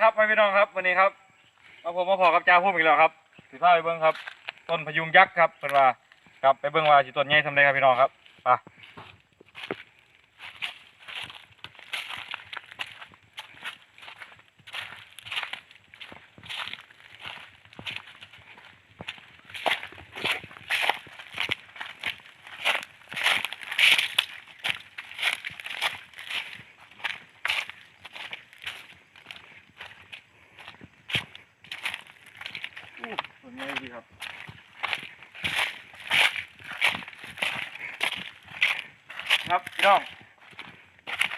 ครับพี่น้องครับวันนี้ครับมาผมมาพอกับจ้าพุ่มอีกแล้วครับสิพาไปเบิ้งครับ ต้นพยุงยักษ์ครับเป็นว่าครับไปเบิ้งว่าสิต้นใหญ่ทำได้ครับพี่น้องครับไป ไม่ดีครับครับพี่น้อง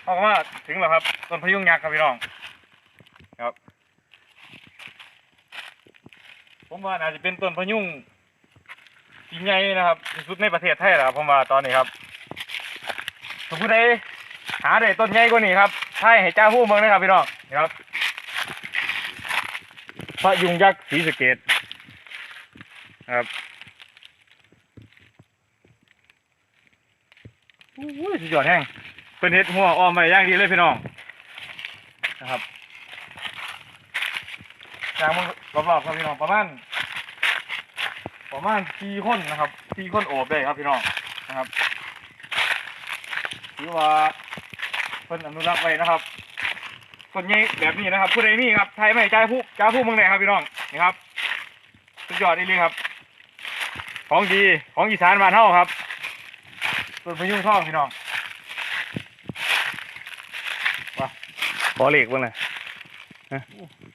เอาเข้าถึงแล้วครับต้นพยุงยักษ์ครับพี่น้องครับ ผมว่าน่าจะเป็นต้นพยุงที่ใหญ่นะครับที่สุดในประเทศไทยแล้วครับผมว่าตอนนี้ครับถ้าผู้ใดหาได้ต้นใหญ่กว่านี้ครับใช่ให้จ้าผู้เมืองนะครับพี่น้องครับพระยุงยักษ์ศรีสะเกด ครับอู้ยสุดยอดแห้งเป็นเห็ดหัวออมมาอย่างดีเลยพี่น้องนะครับจางมันรอบๆครับพี่น้องประมาณประมาณสี่คนนะครับสี่คนโอบได้ครับพี่น้องนะครับถือว่าเพิ่นอนุรักษ์ไว้นะครับต้นใหญ่แบบนี้นะครับผู้ใดมีครับไทยไม่จ่าผู้จ่าผู้เมืองไหนครับพี่น้องนี่ครับสุดยอดนี่เลยครับ ของดีของอีสานบ้านเฮาครับต้นพยุงทองพี่น้องว้าขอเหล็กบ้างเลย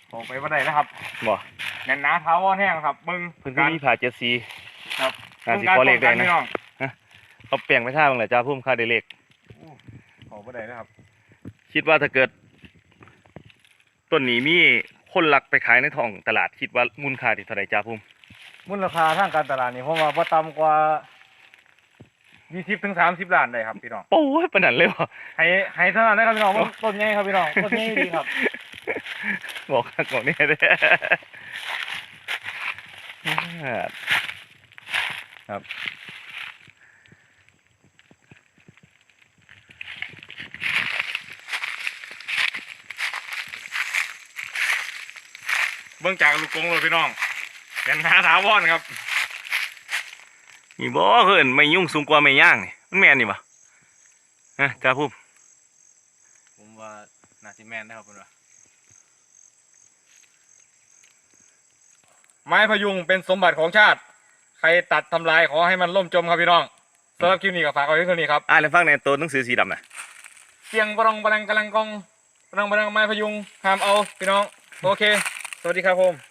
ขอไปว่าได้นะครับบ่แน่นหนาท้าวอนแห้งครับมึงเพิ่นก็มีผ่าเจ็ดสีครับน่าสิขอเลขได้พี่นะน้องเขาเปลี่ยนไปท่าบ้างแหละจ้าพุ่มค่าได้เลขขอบ่ได้นะครับ คิดว่าถ้าเกิดต้นนี้มีคนรักไปขายในท้องตลาดคิดว่ามูลค่าที่เท่าไหร่จ้าพุ่ม มูลค่าทางการตลาดนี่ผมว่าบ่ต่ำกว่า20ถึง30ล้านได้ครับพี่น้องโอ้ยปานนั้นเลยบ่ให้ให้เท่านั้นนะครับพี่น้องผมต้นใหญ่ครับพี่น้องต้นใหญ่ดีครับ บอกคักบอกนี่เด้ครับเบิ่งจากลูกกงเลยพี่น้อง เป็นหาถาวรครับนี่บ่คือเอิ้นไม่ยุ่งสูงกว่าไม่ย่างนี่มันแม่นนี่บ่ฮะจ้าพุ่มผมว่าน่าสิแม่นนะครับเพิ่นว่าไม้พยุงเป็นสมบัติของชาติ ใครตัดทำลายขอให้มันล่มจมครับพี่น้องสำหรับคลิปนี้ก็ฝากไว้เท่านี้ครับอ่านแล้วฟังในตัวหนังสือสีดำน่ะเสียงบรองบรังกำลังกองบรังบรังไม้พยุงห้ามเอาพี่น้อง โอเค สวัสดีครับผม